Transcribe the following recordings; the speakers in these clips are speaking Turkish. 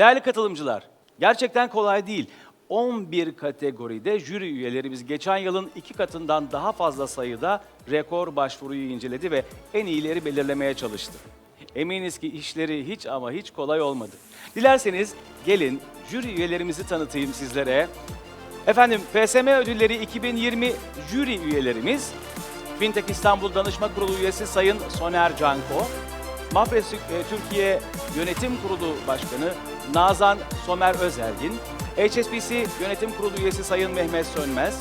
Değerli katılımcılar, gerçekten kolay değil. 11 kategoride jüri üyelerimiz geçen yılın iki katından daha fazla sayıda rekor başvuruyu inceledi ve en iyileri belirlemeye çalıştı. Eminiz ki işleri hiç ama hiç kolay olmadı. Dilerseniz gelin jüri üyelerimizi tanıtayım sizlere. Efendim PSM Ödülleri 2020 jüri üyelerimiz Fintech İstanbul Danışma Kurulu üyesi Sayın Soner Canko, Mafres Türkiye Yönetim Kurulu Başkanı Nazan Somer Özelgin, HSBC Yönetim Kurulu üyesi Sayın Mehmet Sönmez,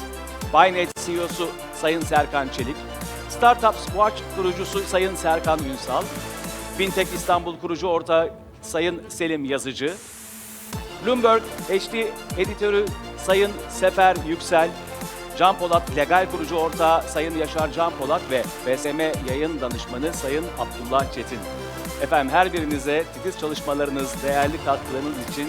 Bynet CEO'su Sayın Serkan Çelik, Startup Watch kurucusu Sayın Serkan Ünsal, Fintech İstanbul kurucu ortağı Sayın Selim Yazıcı, Bloomberg HD editörü Sayın Sefer Yüksel, Can Polat Legal kurucu ortağı Sayın Yaşar Can Polat ve BSM yayın danışmanı Sayın Abdullah Çetin. Efendim her birinize titiz çalışmalarınız, değerli katkılarınız için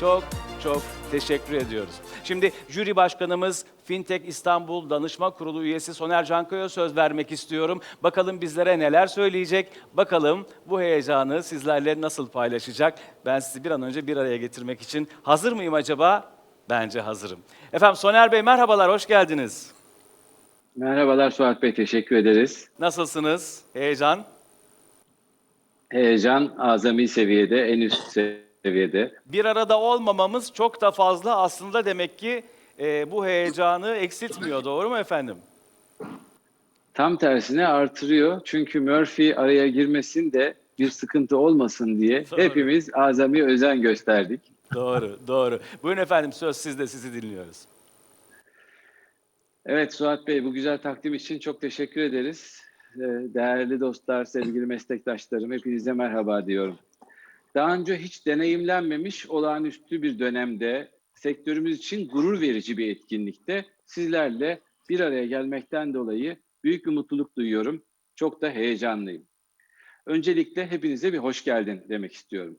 çok çok teşekkür ediyoruz. Şimdi jüri başkanımız Fintech İstanbul Danışma Kurulu üyesi Soner Canko'ya söz vermek istiyorum. Bakalım bizlere neler söyleyecek, bakalım bu heyecanı sizlerle nasıl paylaşacak. Ben sizi bir an önce bir araya getirmek için hazır mıyım acaba? Bence hazırım. Efendim Soner Bey merhabalar, hoş geldiniz. Merhabalar Suat Bey, teşekkür ederiz. Nasılsınız? Heyecan? Heyecan azami seviyede, en üst seviyede. Bir arada olmamamız çok da fazla aslında demek ki e, bu heyecanı eksiltmiyor, doğru mu efendim? Tam tersine artırıyor. Çünkü Murphy araya girmesin de bir sıkıntı olmasın diye Doğru. hepimiz azami özen gösterdik. Doğru, doğru. Buyurun efendim söz sizde, sizi dinliyoruz. Evet Suat Bey, bu güzel takdim için çok teşekkür ederiz. Ee, Değerli dostlar, sevgili meslektaşlarım, hepinize merhaba diyorum. Daha önce hiç deneyimlenmemiş olağanüstü bir dönemde, sektörümüz için gurur verici bir etkinlikte sizlerle bir araya gelmekten dolayı büyük bir mutluluk duyuyorum. Çok da heyecanlıyım. Öncelikle hepinize bir hoş geldin demek istiyorum.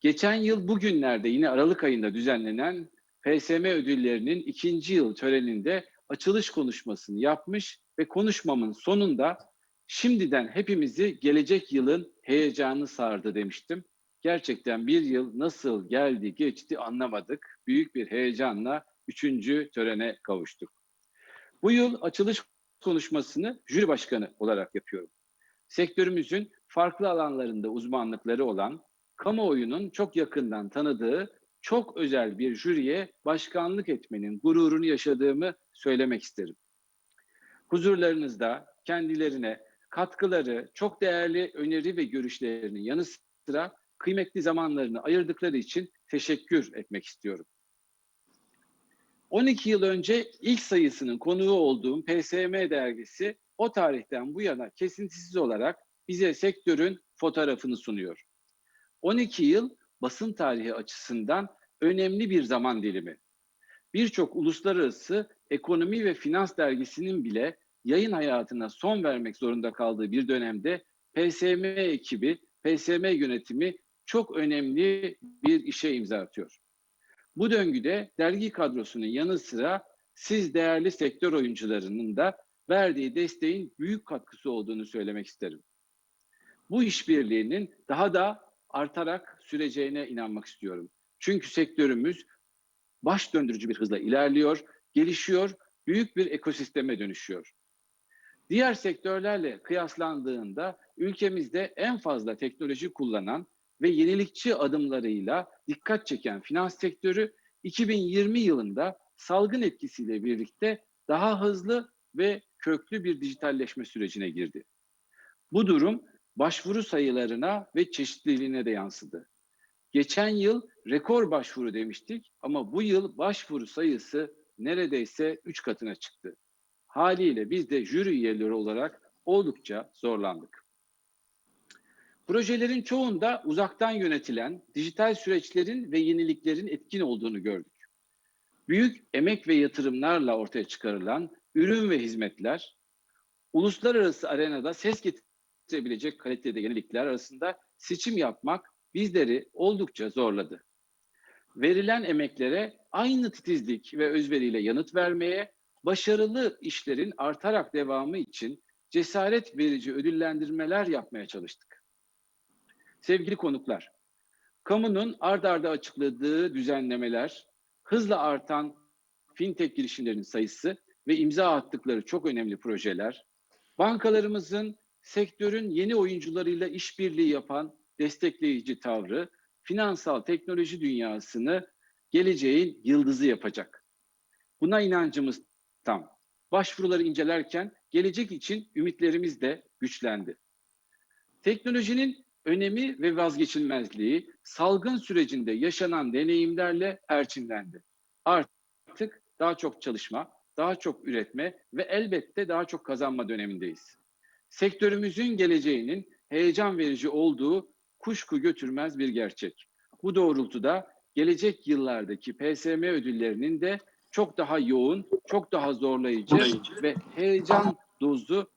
Geçen yıl bugünlerde yine Aralık ayında düzenlenen PSM ödüllerinin ikinci yıl töreninde açılış konuşmasını yapmış ve konuşmamın sonunda şimdiden hepimizi gelecek yılın heyecanı sardı demiştim. Gerçekten bir yıl nasıl geldi geçti anlamadık. Büyük bir heyecanla üçüncü törene kavuştuk. Bu yıl açılış konuşmasını jüri başkanı olarak yapıyorum. Sektörümüzün farklı alanlarında uzmanlıkları olan, kamuoyunun çok yakından tanıdığı çok özel bir jüriye başkanlık etmenin gururunu yaşadığımı söylemek isterim. Huzurlarınızda kendilerine katkıları, çok değerli öneri ve görüşlerinin yanı sıra kıymetli zamanlarını ayırdıkları için teşekkür etmek istiyorum. 12 yıl önce ilk sayısının konuğu olduğum PSM dergisi o tarihten bu yana kesintisiz olarak bize sektörün fotoğrafını sunuyor. 12 yıl basın tarihi açısından önemli bir zaman dilimi. Birçok uluslararası ekonomi ve finans dergisinin bile yayın hayatına son vermek zorunda kaldığı bir dönemde PSM ekibi, PSM yönetimi çok önemli bir işe imza atıyor. Bu döngüde dergi kadrosunun yanı sıra siz değerli sektör oyuncularının da verdiği desteğin büyük katkısı olduğunu söylemek isterim. Bu işbirliğinin daha da artarak süreceğine inanmak istiyorum. Çünkü sektörümüz baş döndürücü bir hızla ilerliyor, gelişiyor, büyük bir ekosisteme dönüşüyor. Diğer sektörlerle kıyaslandığında ülkemizde en fazla teknoloji kullanan ve yenilikçi adımlarıyla dikkat çeken finans sektörü 2020 yılında salgın etkisiyle birlikte daha hızlı ve köklü bir dijitalleşme sürecine girdi. Bu durum başvuru sayılarına ve çeşitliliğine de yansıdı. Geçen yıl rekor başvuru demiştik ama bu yıl başvuru sayısı neredeyse 3 katına çıktı. Haliyle biz de jüri üyeleri olarak oldukça zorlandık. Projelerin çoğunda uzaktan yönetilen dijital süreçlerin ve yeniliklerin etkin olduğunu gördük. Büyük emek ve yatırımlarla ortaya çıkarılan ürün ve hizmetler, uluslararası arenada ses getirebilecek kalitede yenilikler arasında seçim yapmak bizleri oldukça zorladı. Verilen emeklere aynı titizlik ve özveriyle yanıt vermeye, başarılı işlerin artarak devamı için cesaret verici ödüllendirmeler yapmaya çalıştık. Sevgili konuklar, kamunun ard arda açıkladığı düzenlemeler, hızla artan fintech girişimlerinin sayısı ve imza attıkları çok önemli projeler, bankalarımızın sektörün yeni oyuncularıyla işbirliği yapan destekleyici tavrı, finansal teknoloji dünyasını geleceğin yıldızı yapacak. Buna inancımız tam. Başvuruları incelerken gelecek için ümitlerimiz de güçlendi. Teknolojinin önemi ve vazgeçilmezliği salgın sürecinde yaşanan deneyimlerle perçinlendi. Artık daha çok çalışma, daha çok üretme ve elbette daha çok kazanma dönemindeyiz. Sektörümüzün geleceğinin heyecan verici olduğu kuşku götürmez bir gerçek. Bu doğrultuda gelecek yıllardaki PSM ödüllerinin de çok daha yoğun, çok daha zorlayıcı ve heyecan dozu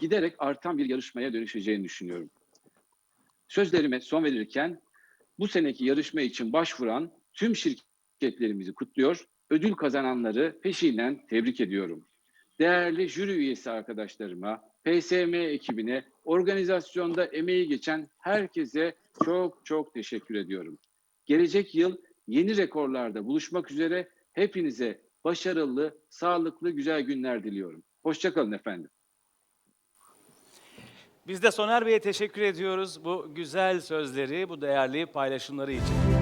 giderek artan bir yarışmaya dönüşeceğini düşünüyorum. Sözlerime son verirken bu seneki yarışma için başvuran tüm şirketlerimizi kutluyor, ödül kazananları peşinden tebrik ediyorum. Değerli jüri üyesi arkadaşlarıma, PSM ekibine, organizasyonda emeği geçen herkese çok çok teşekkür ediyorum. Gelecek yıl yeni rekorlarda buluşmak üzere hepinize başarılı, sağlıklı, güzel günler diliyorum. Hoşçakalın efendim. Biz de Soner Bey'e teşekkür ediyoruz bu güzel sözleri, bu değerli paylaşımları için.